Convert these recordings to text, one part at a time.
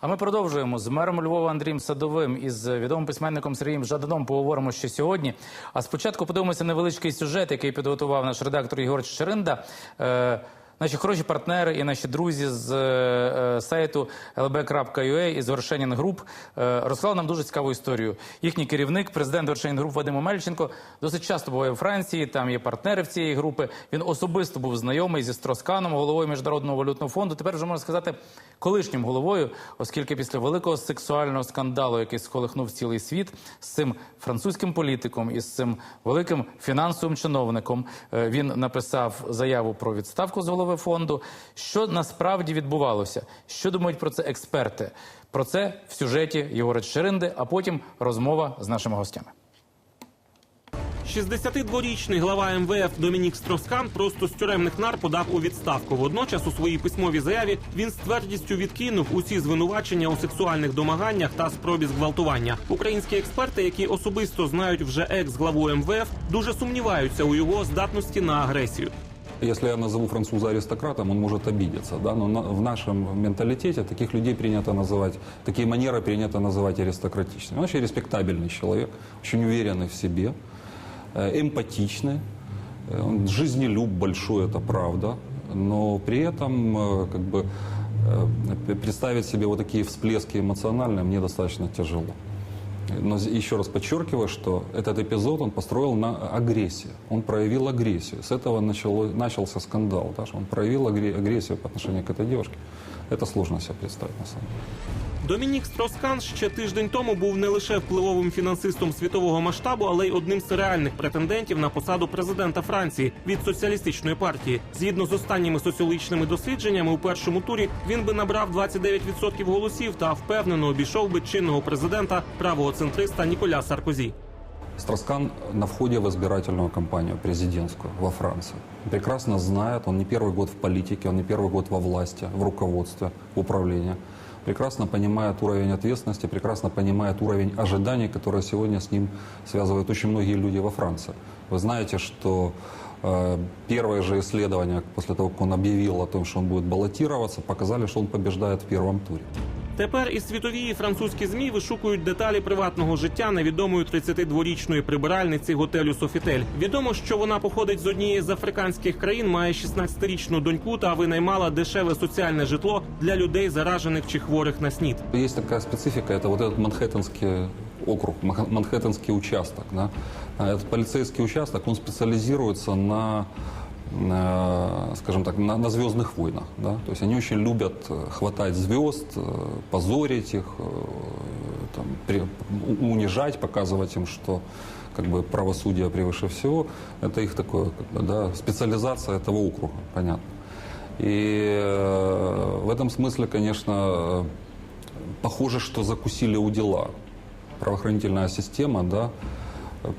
А ми продовжуємо з мером Львова Андрієм Садовим і з відомим письменником Сергієм Жаданом поговоримо ще сьогодні. А спочатку подивимося невеличкий сюжет, який підготував наш редактор Ігор Чечеринда. Е, Наші хороші партнери і наші друзі з е, сайту lb.ua із Вершенін Груп е, розклали нам дуже цікаву історію. Їхній керівник, президент Вершенін Груп Вадим Омельченко, досить часто буває у Франції. Там є партнери в цієї групи. Він особисто був знайомий зі Стросканом, головою міжнародного валютного фонду. Тепер вже можна сказати колишнім головою, оскільки після великого сексуального скандалу, який сколихнув цілий світ, з цим французьким політиком і з цим великим фінансовим чиновником е, він написав заяву про відставку з голови фонду. Що насправді відбувалося? Що думають про це експерти? Про це в сюжеті Єгора Шеринди, а потім розмова з нашими гостями. 62-річний глава МВФ Домінік Строскан просто з тюремних нар подав у відставку. Водночас у своїй письмовій заяві він з твердістю відкинув усі звинувачення у сексуальних домаганнях та спробі зґвалтування. Українські експерти, які особисто знають вже екс-главу МВФ, дуже сумніваються у його здатності на агресію. Если я назову француза аристократом, он может обидеться, да, но на- в нашем менталитете таких людей принято называть, такие манеры принято называть аристократичными. Он вообще респектабельный человек, очень уверенный в себе, э, эмпатичный, э, он жизнелюб большой, это правда, но при этом э, как бы э, представить себе вот такие всплески эмоциональные мне достаточно тяжело. Но з- еще раз подчеркиваю, что этот эпизод он построил на агрессии. Он проявил агрессию. С этого начало, начался скандал. Да, что он проявил агре- агрессию по отношению к этой девушке. Это сложно себе представить на самом деле. Домінік Строскан ще тиждень тому був не лише впливовим фінансистом світового масштабу, але й одним з реальних претендентів на посаду президента Франції від соціалістичної партії. Згідно з останніми соціологічними дослідженнями, у першому турі він би набрав 29% голосів та впевнено обійшов би чинного президента правого центриста Ніколя Саркозі. Строскан на входе в избирательную кампанию президентскую во Франции. Прекрасно знает, он не первый год в политике, он не первый год во власти, в руководстве, в управлении Прекрасно понимает уровень ответственности, прекрасно понимает уровень ожиданий, которые сегодня с ним связывают очень многие люди во Франции. Вы знаете, что э, первые же исследования после того, как он объявил о том, что он будет баллотироваться, показали, что он побеждает в первом туре. Тепер і світові і французькі змі вишукують деталі приватного життя невідомої 32-річної прибиральниці готелю Софітель. Відомо, що вона походить з однієї з африканських країн, має 16-річну доньку та винаймала дешеве соціальне житло для людей, заражених чи хворих на СНІД. Есть такая специфика, это вот этот Манхэттенский округ, Мах- Манхэттенский участок. Да? А Этот полицейский участок, он специализируется на, на, скажем так, на, на звездных войнах. Да? То есть они очень любят э, хватать звезд, э, позорить их, э, там, при- у- унижать, показывать им, что как бы правосудие превыше всего. Это их такое, как бы, да, специализация этого округа, понятно. И э, в этом смысле, конечно, э, похоже, что закусили у дела. Правоохранительная система, да.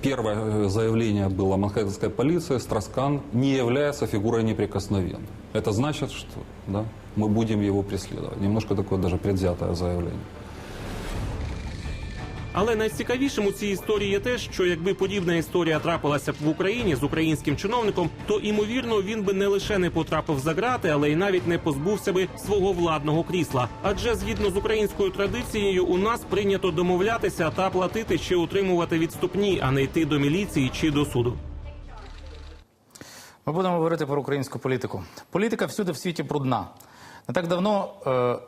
Первое э, заявление было манхэттенской полиции, Строскан не является фигурой неприкосновенной. Это значит, что да, мы будем его преследовать. Немножко такое даже предвзятое заявление. Але найцікавішим у цій історії є те, що якби подібна історія трапилася б в Україні з українським чиновником, то імовірно він би не лише не потрапив за грати, але й навіть не позбувся би свого владного крісла. Адже згідно з українською традицією, у нас прийнято домовлятися та платити чи утримувати відступні, а не йти до міліції чи до суду. Ми будемо говорити про українську політику. Політика всюди в світі брудна. Не так давно е,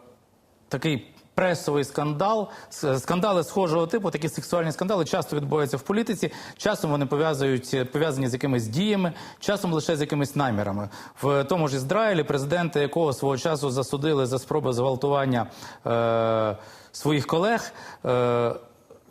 такий пресовий скандал, скандали схожого типу, такі сексуальні скандали часто відбуваються в політиці. Часом вони пов'язують пов'язані з якимись діями, часом лише з якимись намірами. В тому ж Ізраїлі, президента якого свого часу засудили за спроби зґвалтування е, своїх колег. Е,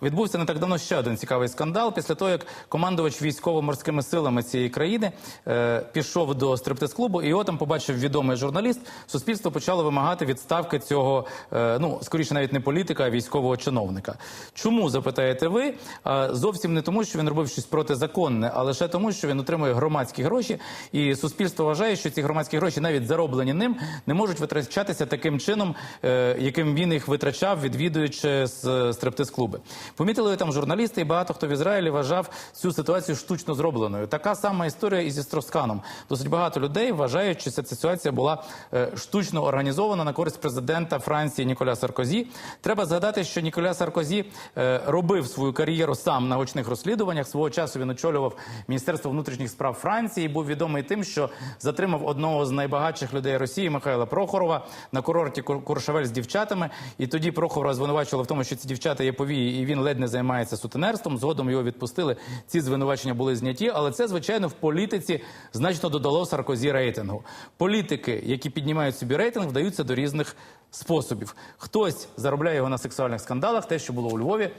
Відбувся не так давно ще один цікавий скандал. Після того, як командувач військово-морськими силами цієї країни е, пішов до стриптиз-клубу, і його там побачив відомий журналіст. Суспільство почало вимагати відставки цього, е, ну скоріше, навіть не політика, а військового чиновника. Чому запитаєте ви? А, зовсім не тому, що він робив щось протизаконне, а лише тому, що він отримує громадські гроші, і суспільство вважає, що ці громадські гроші, навіть зароблені ним, не можуть витрачатися таким чином, е, яким він їх витрачав, відвідуючи з стриптиз-клуби. Помітили там журналісти, і багато хто в Ізраїлі вважав цю ситуацію штучно зробленою. Така сама історія і зі Стросканом. Досить багато людей вважають, що ця ситуація була е, штучно організована на користь президента Франції Ніколя Саркозі. Треба згадати, що Ніколя Саркозі е, робив свою кар'єру сам на гучних розслідуваннях. Свого часу він очолював Міністерство внутрішніх справ Франції. і Був відомий тим, що затримав одного з найбагатших людей Росії Михайла Прохорова на курорті Кур- Куршавель з дівчатами. І тоді Прохорова звинувачували в тому, що ці дівчата є повії, і він ледь не займається сутенерством. Згодом його відпустили. Ці звинувачення були зняті, але це звичайно в політиці значно додало Саркозі рейтингу. Політики, які піднімають собі рейтинг, вдаються до різних способів. Хтось заробляє його на сексуальних скандалах. Те, що було у Львові,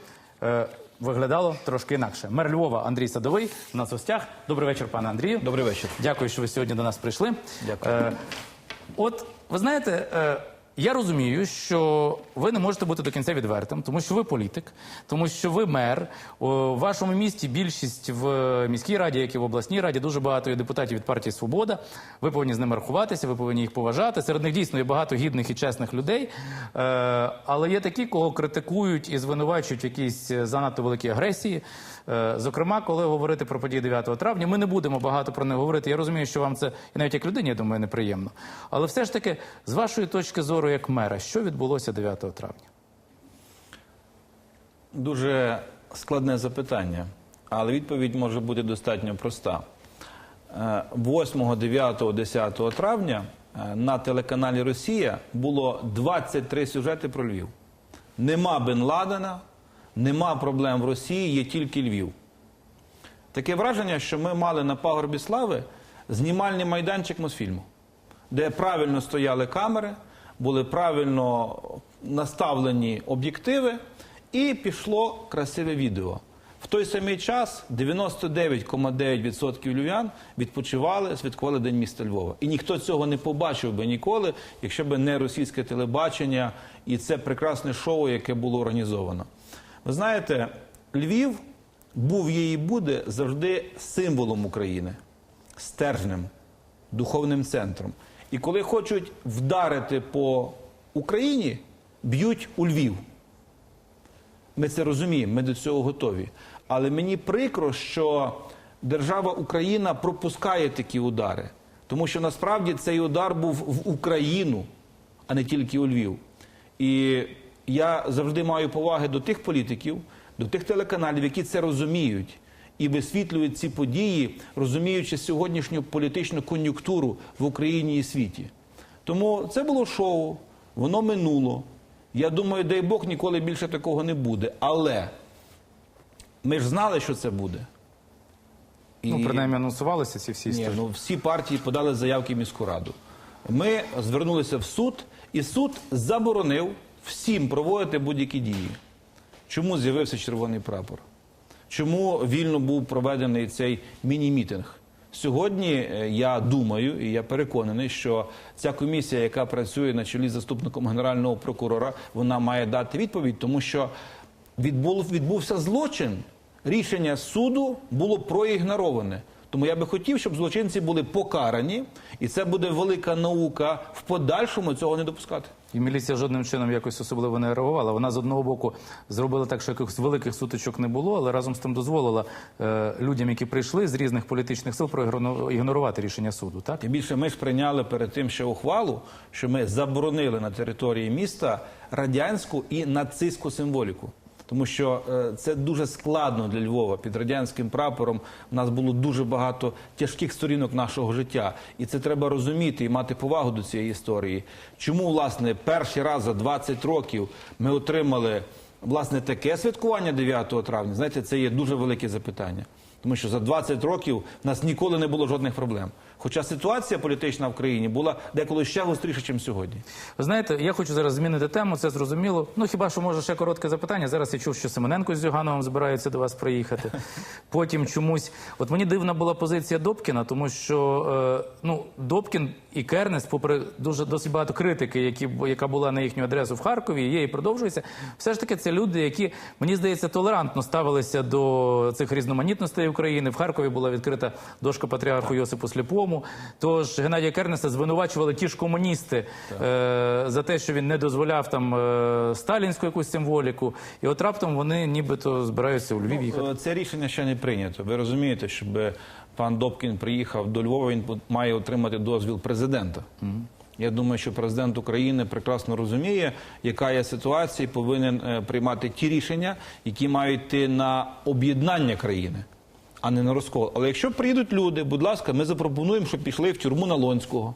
е, виглядало трошки інакше. Мер Львова Андрій Садовий у нас в гостях. Добрий вечір, пане Андрію. Добрий вечір. Дякую, що ви сьогодні до нас прийшли. Дякую. Е, от ви знаєте, е, я розумію, що ви не можете бути до кінця відвертим, тому що ви політик, тому що ви мер. У вашому місті більшість в міській раді, як і в обласній раді, дуже багато є депутатів від партії Свобода. Ви повинні з ними рахуватися, ви повинні їх поважати. Серед них дійсно є багато гідних і чесних людей. Е, але є такі, кого критикують і звинувачують е, занадто великій агресії. Е, Зокрема, коли говорити про події 9 травня, ми не будемо багато про них говорити. Я розумію, що вам це і навіть як людині, я думаю, неприємно. Але все ж таки, з вашої точки зору, як мера, що відбулося 9 травня? Дуже складне запитання, але відповідь може бути достатньо проста. Е, 8, 9, 10 травня е, на телеканалі Росія було 23 сюжети про Львів. Нема Бен Ладена, нема проблем в Росії, є тільки Львів. Таке враження, що ми мали на пагорбі слави знімальний майданчик Мосфільму, де правильно стояли камери, були правильно наставлені об'єктиви, і пішло красиве відео. В той самий час 99,9% львів'ян відпочивали, святкували День міста Львова. І ніхто цього не побачив би ніколи, якщо б не російське телебачення і це прекрасне шоу, яке було організовано. Ви знаєте, Львів був є і буде завжди символом України, стержнем, духовним центром. І коли хочуть вдарити по Україні, б'ють у Львів. Ми це розуміємо, ми до цього готові. Але мені прикро, що держава Україна пропускає такі удари. Тому що насправді цей удар був в Україну, а не тільки у Львів. І я завжди маю поваги до тих політиків, до тих телеканалів, які це розуміють і висвітлюють ці події, розуміючи сьогоднішню політичну кон'юнктуру в Україні і світі. Тому це було шоу, воно минуло. Я думаю, дай Бог ніколи більше такого не буде. Але ми ж знали, що це буде. І... Ну, принаймні анонсувалися ці всі Ні, ну всі партії подали заявки в міську раду. Ми звернулися в суд, і суд заборонив всім проводити будь-які дії. Чому з'явився червоний прапор? Чому вільно був проведений цей міні-мітинг? Сьогодні е, я думаю і я переконаний, що ця комісія, яка працює на чолі з заступником генерального прокурора, вона має дати відповідь, тому що відбув, відбувся злочин. Рішення суду було проігнороване. Тому я би хотів, щоб злочинці були покарані, і це буде велика наука в подальшому цього не допускати. І міліція жодним чином якось особливо не реагувала. Вона з одного боку зробила так, що якихось великих сутичок не було, але разом з тим дозволила е, людям, які прийшли з різних політичних сил, проігнорувати рішення суду. Так Тим більше ми ж прийняли перед тим ще ухвалу, що ми заборонили на території міста радянську і нацистську символіку. Тому що е, це дуже складно для Львова. Під радянським прапором в нас було дуже багато тяжких сторінок нашого життя, і це треба розуміти і мати повагу до цієї історії. Чому власне перший раз за 20 років ми отримали власне таке святкування 9 травня? Знаєте, це є дуже велике запитання. Тому що за 20 років в нас ніколи не було жодних проблем. Хоча ситуація політична в країні була деколи ще гостріша, ніж сьогодні. Ви знаєте, я хочу зараз змінити тему, це зрозуміло. Ну хіба що може ще коротке запитання? Зараз я чув, що Семененко з Зюгановим збираються до вас приїхати. Потім чомусь, от мені дивна була позиція Добкіна, тому що е, ну Добкін і Кернес, попри дуже досить багато критики, які яка була на їхню адресу в Харкові, є і продовжується. Все ж таки, це люди, які мені здається толерантно ставилися до цих різноманітностей України. В Харкові була відкрита дошка патріарху Йосипу Сліпому. Тож Геннадія Кернеса звинувачували ті ж комуністи е, за те, що він не дозволяв там е, сталінську якусь символіку. І от раптом вони нібито збираються у Львів їхати. Це рішення ще не прийнято. Ви розумієте, щоб пан Добкін приїхав до Львова, він має отримати дозвіл президента. Я думаю, що президент України прекрасно розуміє, яка є ситуація, і повинен е, приймати ті рішення, які мають йти на об'єднання країни, а не на розкол. Але якщо приїдуть люди, будь ласка, ми запропонуємо, щоб пішли в тюрму Налонського,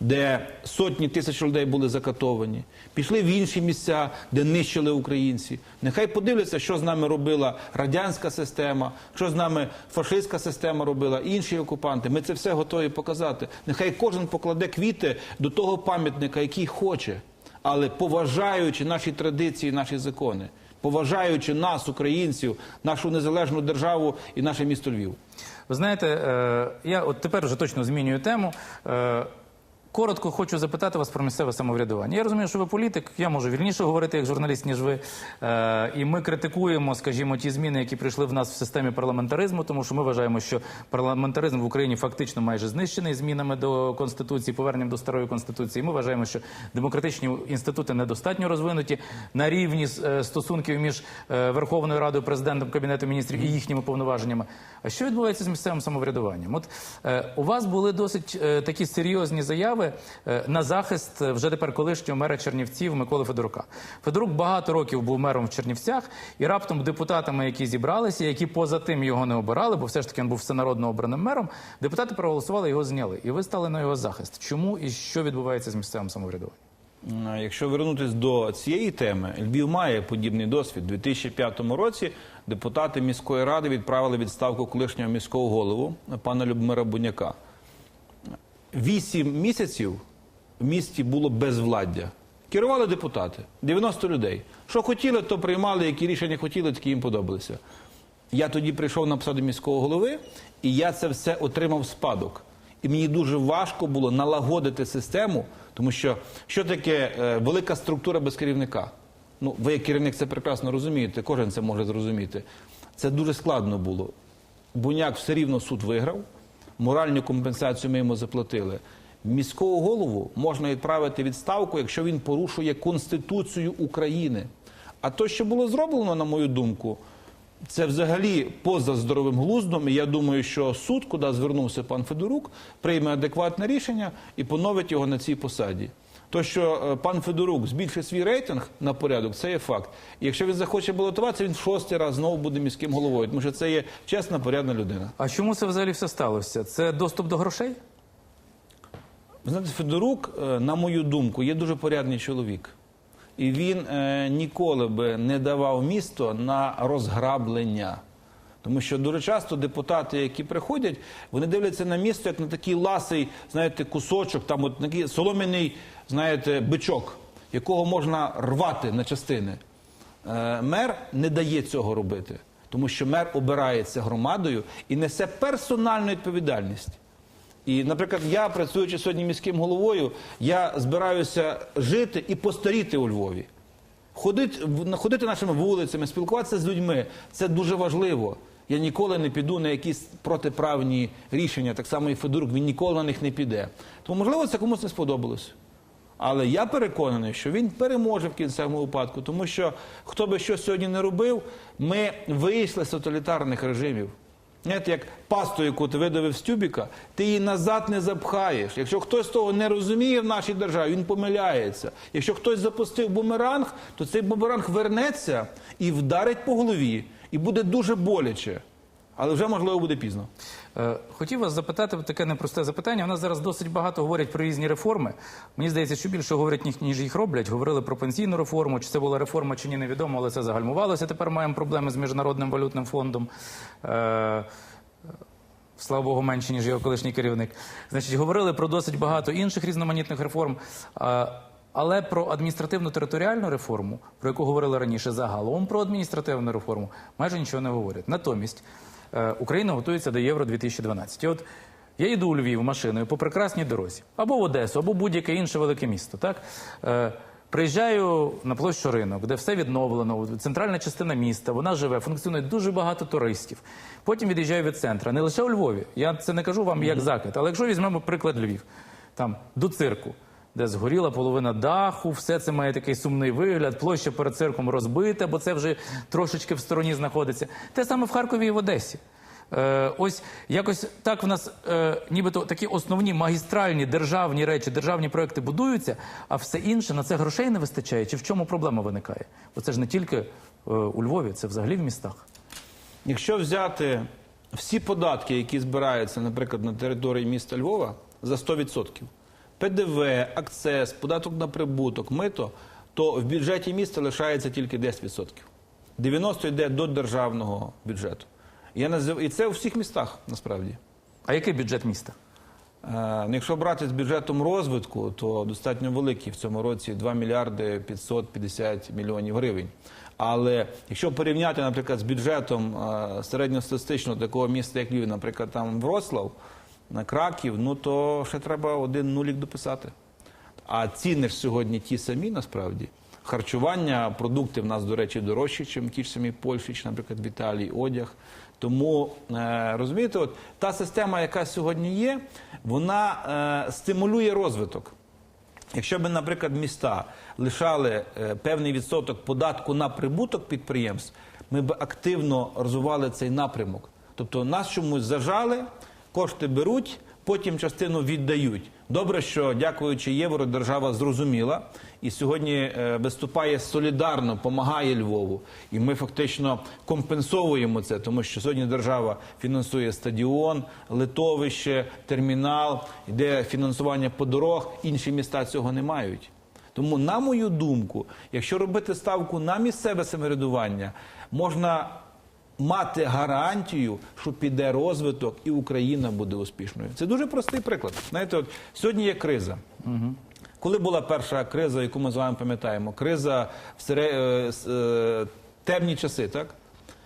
де сотні тисяч людей були закатовані, пішли в інші місця, де нищили українці. Нехай подивляться, що з нами робила радянська система, що з нами фашистська система робила, інші окупанти. Ми це все готові показати. Нехай кожен покладе квіти до того пам'ятника, який хоче, але поважаючи наші традиції, наші закони, поважаючи нас, українців, нашу незалежну державу і наше місто Львів. Ви знаєте, е, я от тепер вже точно змінюю тему. Коротко хочу запитати вас про місцеве самоврядування. Я розумію, що ви політик. Я можу вільніше говорити як журналіст, ніж ви. Е, і ми критикуємо, скажімо, ті зміни, які прийшли в нас в системі парламентаризму, тому що ми вважаємо, що парламентаризм в Україні фактично майже знищений змінами до конституції, поверненням до старої конституції. Ми вважаємо, що демократичні інститути недостатньо розвинуті на рівні е, стосунків між е, Верховною Радою, президентом, кабінетом міністрів і їхніми повноваженнями. А що відбувається з місцевим самоврядуванням? От е, у вас були досить е, такі серйозні заяви е, на захист е, вже тепер колишнього мера Чернівців Миколи Федорука. Федорук багато років був мером в Чернівцях, і раптом депутатами, які зібралися, які поза тим його не обирали, бо все ж таки він був всенародно обраним мером. Депутати проголосували, його зняли, і ви стали на його захист. Чому і що відбувається з місцевим самоврядуванням? Якщо вернутися до цієї теми, Львів має подібний досвід. У 2005 році депутати міської ради відправили відставку колишнього міського голову пана Любомира Буняка. Вісім місяців в місті було безвладдя. Керували депутати, 90 людей. Що хотіли, то приймали, які рішення хотіли, такі їм подобалися. Я тоді прийшов на посаду міського голови, і я це все отримав спадок. І мені дуже важко було налагодити систему, тому що що таке е, велика структура без керівника? Ну, ви як керівник це прекрасно розумієте, кожен це може зрозуміти. Це дуже складно було. Буняк все рівно суд виграв, моральну компенсацію ми йому заплатили. Міського голову можна відправити відставку, якщо він порушує Конституцію України. А то, що було зроблено, на мою думку, це взагалі поза здоровим глуздом. І я думаю, що суд, куди звернувся пан Федорук, прийме адекватне рішення і поновить його на цій посаді. То, що е, пан Федорук збільшить свій рейтинг на порядок, це є факт. І якщо він захоче балотуватися, він в шостий раз знову буде міським головою, тому що це є чесна, порядна людина. А чому це взагалі все сталося? Це доступ до грошей? Ви знаєте, Федорук, е, на мою думку, є дуже порядний чоловік. І він е, ніколи би не давав місто на розграблення. Тому що дуже часто депутати, які приходять, вони дивляться на місто як на такий ласий, знаєте, кусочок, там от такий солом'яний, знаєте, бичок, якого можна рвати на частини. Е, мер не дає цього робити, тому що мер обирається громадою і несе персональну відповідальність. І, наприклад, я, працюючи сьогодні міським головою, я збираюся жити і постаріти у Львові. Ходити, ходити нашими вулицями, спілкуватися з людьми це дуже важливо. Я ніколи не піду на якісь протиправні рішення, так само і Федорук, він ніколи на них не піде. Тому, можливо, це комусь не сподобалось. Але я переконаний, що він переможе в кінцевому випадку, тому що хто би що сьогодні не робив, ми вийшли з тоталітарних режимів. Знаєте, як пасту, яку ти видавив з тюбіка, ти її назад не запхаєш. Якщо хтось того не розуміє в нашій державі, він помиляється. Якщо хтось запустив бумеранг, то цей бумеранг вернеться і вдарить по голові, і буде дуже боляче. Але вже можливо буде пізно. Е, Хотів вас запитати таке непросте запитання. У нас зараз досить багато говорять про різні реформи. Мені здається, що більше говорять, ніж їх роблять. Говорили про пенсійну реформу. Чи це була реформа, чи ні, невідомо, але це загальмувалося. Тепер маємо проблеми з міжнародним валютним фондом. Е, Слава Богу, менше, ніж його колишній керівник. Значить, говорили про досить багато інших різноманітних реформ. Але про адміністративно-територіальну реформу, про яку говорили раніше, загалом про адміністративну реформу, майже нічого не говорять. Натомість е, Україна готується до Євро 2012. І от я йду у Львів машиною по прекрасній дорозі, або в Одесу, або будь-яке інше велике місто. Так? Е, Приїжджаю на площу ринок, де все відновлено, центральна частина міста, вона живе, функціонує дуже багато туристів. Потім від'їжджаю від центра. Не лише у Львові. Я це не кажу вам як закид, але якщо візьмемо приклад Львів, там до цирку, де згоріла половина даху, все це має такий сумний вигляд, площа перед цирком розбита, бо це вже трошечки в стороні знаходиться. Те саме в Харкові і в Одесі. Е, ось якось так в нас е, нібито такі основні магістральні державні речі, державні проекти будуються, а все інше на це грошей не вистачає. Чи в чому проблема виникає? Бо це ж не тільки е, у Львові, це взагалі в містах. Якщо взяти всі податки, які збираються, наприклад, на території міста Львова, за 100%, ПДВ, акцес, податок на прибуток, мито, то в бюджеті міста лишається тільки 10%. 90% йде до державного бюджету. Я назив... І це у всіх містах насправді. А який бюджет міста? Е, ну, Якщо брати з бюджетом розвитку, то достатньо великий в цьому році 2 мільярди 550 мільйонів гривень. Але якщо порівняти, наприклад, з бюджетом е, середньостатистичного такого міста, як Львів, наприклад, там Вроцлав, на Краків, ну то ще треба один нулік дописати. А ціни ж сьогодні ті самі насправді. Харчування, продукти в нас, до речі, дорожчі, ніж ті ж самі Польщі, чи, наприклад, в Італії, одяг. Тому е, розумієте, от та система, яка сьогодні є, вона е, стимулює розвиток. Якщо б, наприклад, міста лишали е, певний відсоток податку на прибуток підприємств, ми б активно розвивали цей напрямок. Тобто нас чомусь зажали, кошти беруть, потім частину віддають. Добре, що дякуючи євро, держава зрозуміла і сьогодні е, виступає солідарно, допомагає Львову. І ми фактично компенсовуємо це, тому що сьогодні держава фінансує стадіон, литовище, термінал, йде фінансування по дорог. Інші міста цього не мають. Тому, на мою думку, якщо робити ставку на місцеве самоврядування, можна мати гарантію, що піде розвиток і Україна буде успішною. Це дуже простий приклад. Знаєте, от сьогодні є криза. Коли була перша криза, яку ми з вами пам'ятаємо, криза в сере... е, е, темні часи, так?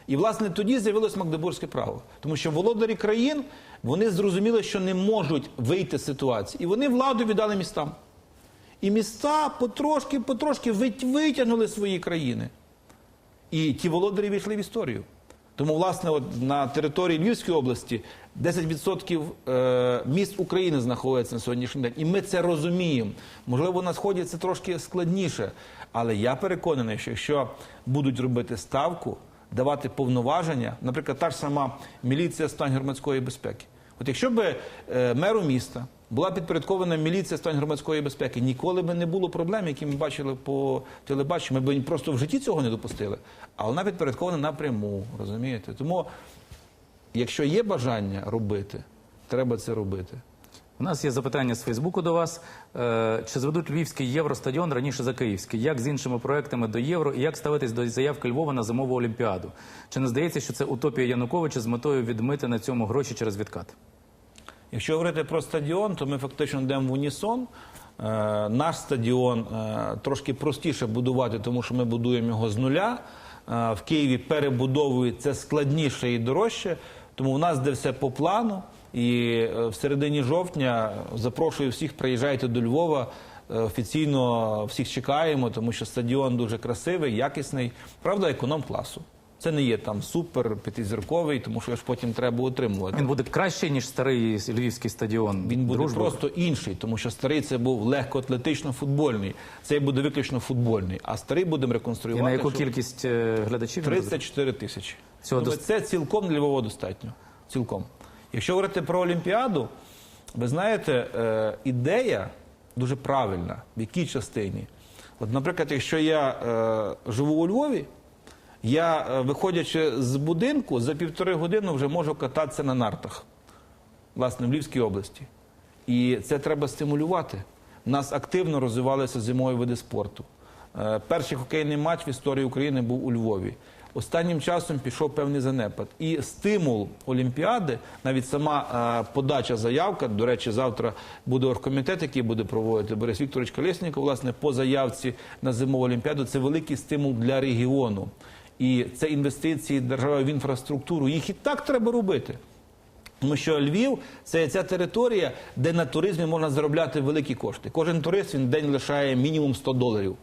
І власне тоді з'явилось Магдебурзьке право, тому що володарі країн вони зрозуміли, що не можуть вийти з ситуації, і вони владу віддали містам. І міста потрошки, потрошки витягнули свої країни. І ті володарі війшли в історію. Тому, власне, от на території Львівської області 10% е, міст України знаходяться на сьогоднішній день. І ми це розуміємо. Можливо, на сході це трошки складніше. Але я переконаний, що якщо будуть робити ставку, давати повноваження, наприклад, та ж сама міліція стан громадської безпеки. От якщо б е, меру міста була підпорядкована міліція стан громадської безпеки, ніколи б не було проблем, які ми бачили по телебаченню. Ми б просто в житті цього не допустили. А вона підпорядкована напряму, розумієте? Тому, якщо є бажання робити, треба це робити. У нас є запитання з Фейсбуку до вас. Е, Чи зведуть львівський євростадіон раніше за київський? Як з іншими проектами до євро і як ставитись до заявки Львова на зимову олімпіаду? Чи не здається, що це утопія Януковича з метою відмити на цьому гроші через відкат? Якщо говорити про стадіон, то ми фактично йдемо в унісон. Е, наш стадіон е, трошки простіше будувати, тому що ми будуємо його з нуля. Е, в Києві перебудовують це складніше і дорожче. Тому в нас де все по плану. І в середині жовтня запрошую всіх, приїжджайте до Львова. Офіційно всіх чекаємо, тому що стадіон дуже красивий, якісний, правда, економ класу. Це не є там супер п'ятизірковий, тому що ж потім треба утримувати. Він буде краще, ніж старий львівський стадіон. Він буде «Дружба». просто інший, тому що старий це був легкоатлетично-футбольний. Цей буде виключно футбольний, а старий будемо І реконструювати. на яку кількість е, глядачів? він буде? 34 тисячі. Цього дост- Це цілком для Львова достатньо. Цілком. Якщо говорити про Олімпіаду, ви знаєте, е, ідея дуже правильна. В якій частині? От, наприклад, якщо я е, живу у Львові, я, е, виходячи з будинку, за півтори години вже можу кататися на нартах, власне, в Львівській області. І це треба стимулювати. У нас активно розвивалися зимові види спорту. Е, Перший хокейний матч в історії України був у Львові. Останнім часом пішов певний занепад. І стимул Олімпіади, навіть сама е, подача заявка, до речі, завтра буде оргкомітет, який буде проводити Борис Вікторович Колєсніков, власне, по заявці на зимову Олімпіаду. Це великий стимул для регіону. І це інвестиції держави в інфраструктуру. Їх і так треба робити. Тому що Львів це ця територія, де на туризмі можна заробляти великі кошти. Кожен турист він день лишає мінімум 100 доларів.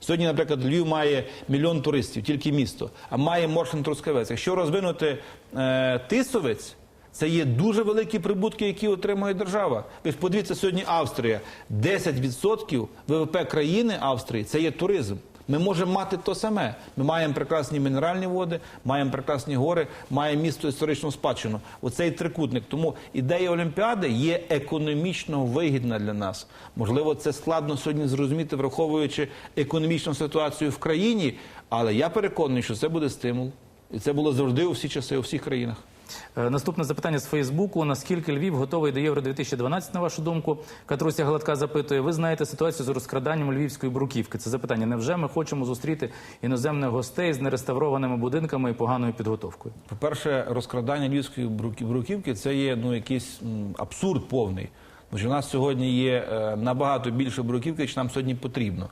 Сьогодні, наприклад, Львів має мільйон туристів, тільки місто, а має Моршин Трускавець. Якщо розвинути е, Тисовець, це є дуже великі прибутки, які отримує держава. Ви ж подивіться, сьогодні Австрія 10% ВВП країни Австрії це є туризм. Ми можемо мати то саме. Ми маємо прекрасні мінеральні води, маємо прекрасні гори, маємо місто історичну спадщину. Оцей трикутник. Тому ідея Олімпіади є економічно вигідна для нас. Можливо, це складно сьогодні зрозуміти, враховуючи економічну ситуацію в країні, але я переконаний, що це буде стимул. І це було завжди у всі часи, у всіх країнах. Е, Наступне запитання з Фейсбуку. Наскільки Львів готовий до Євро 2012, на вашу думку? Катруся Гладка запитує. Ви знаєте ситуацію з розкраданням львівської бруківки? Це запитання. Невже ми хочемо зустріти іноземних гостей з нереставрованими будинками і поганою підготовкою? По-перше, розкрадання львівської бруківки це є ну, якийсь абсурд повний. Тому що у нас сьогодні є е, набагато більше бруківки, ніж нам сьогодні потрібно.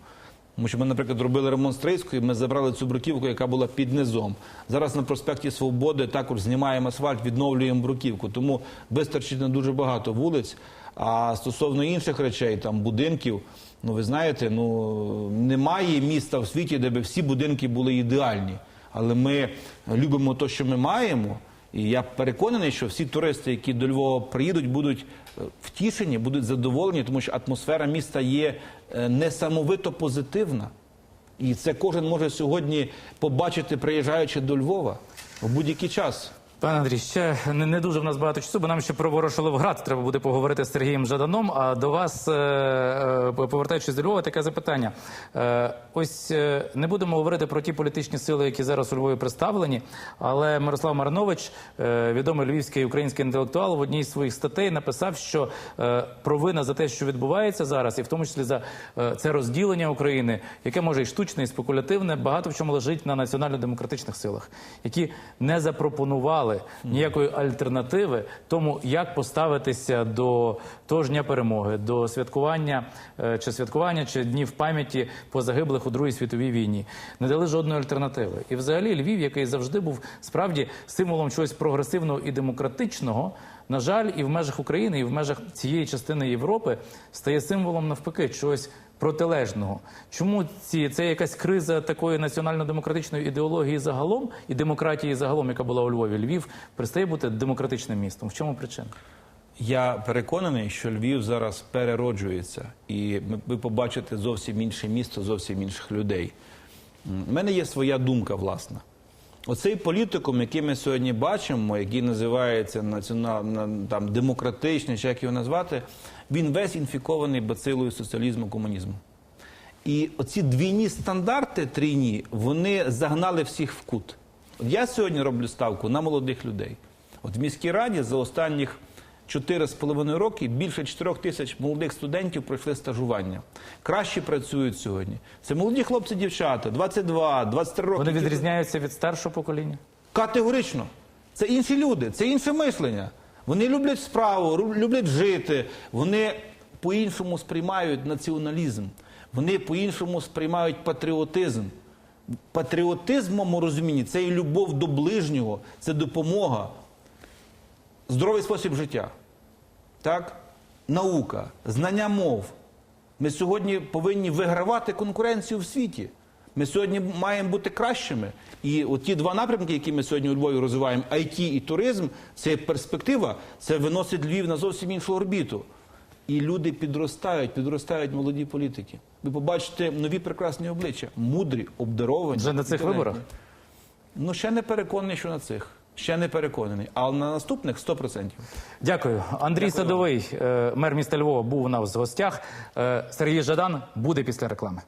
Тому що ми, наприклад, робили ремонт Стрийської, ми забрали цю бруківку, яка була під низом. Зараз на проспекті Свободи також знімаємо асфальт, відновлюємо бруківку. Тому вистачить на дуже багато вулиць. А стосовно інших речей, там будинків, ну ви знаєте, ну немає міста в світі, де би всі будинки були ідеальні. Але ми любимо те, що ми маємо. І я переконаний, що всі туристи, які до Львова приїдуть, будуть е, втішені, будуть задоволені, тому що атмосфера міста є е, несамовито позитивна. І це кожен може сьогодні побачити, приїжджаючи до Львова в будь-який час. Пане Андрій, ще не, дуже в нас багато часу, бо нам ще про Ворошиловград треба буде поговорити з Сергієм Жаданом. А до вас, е, е, повертаючись до Львова, таке запитання. Е, Ось не будемо говорити про ті політичні сили, які зараз у Львові представлені, але Мирослав Маринович, е, відомий львівський український інтелектуал, в одній з своїх статей написав, що провина за те, що відбувається зараз, і в тому числі за це розділення України, яке може і штучне, і спекулятивне, багато в чому лежить на національно-демократичних силах, які не запропонували ніякої альтернативи тому, як поставитися до того ж дня перемоги, до святкування е, чи святкування чи днів пам'яті по загиблих у Другій світовій війні. Не дали жодної альтернативи. І взагалі Львів, який завжди був справді символом чогось прогресивного і демократичного. На жаль, і в межах України, і в межах цієї частини Європи стає символом навпаки чогось протилежного. Чому ці це якась криза такої національно-демократичної ідеології загалом і демократії загалом, яка була у Львові? Львів перестає бути демократичним містом. В чому причина? Я переконаний, що Львів зараз перероджується, і ви побачите зовсім інше місто, зовсім інших людей. У мене є своя думка, власна. Оцей політикум, який ми сьогодні бачимо, який називається національно там демократичний, чи як його назвати, він весь інфікований бацилою соціалізму, комунізму. І оці двійні стандарти трійні, вони загнали всіх в кут. От я сьогодні роблю ставку на молодих людей. От в міській раді за останніх 4,5 роки більше 4 тисяч молодих студентів пройшли стажування. Кращі працюють сьогодні. Це молоді хлопці, дівчата, 22, 23 роки. Вони відрізняються від старшого покоління? Категорично. Це інші люди, це інше мислення. Вони люблять справу, люблять жити. Вони по-іншому сприймають націоналізм. Вони по-іншому сприймають патріотизм. Патріотизм в моєму розумінні це і любов до ближнього, це допомога, здоровий спосіб життя. Так? Наука, знання мов. Ми сьогодні повинні вигравати конкуренцію в світі. Ми сьогодні маємо бути кращими. І от ті два напрямки, які ми сьогодні у Львові розвиваємо, IT і туризм, це перспектива, це виносить Львів на зовсім іншу орбіту. І люди підростають, підростають молоді політики. Ви побачите нові прекрасні обличчя, мудрі, обдаровані. Вже на цих виборах? Ну, ще не переконаний, що на цих. Ще не переконаний. Але на наступних 100%. Дякую. Андрій Садовий, е, мер міста Львова, був у нас в гостях. Е, Сергій Жадан буде після реклами.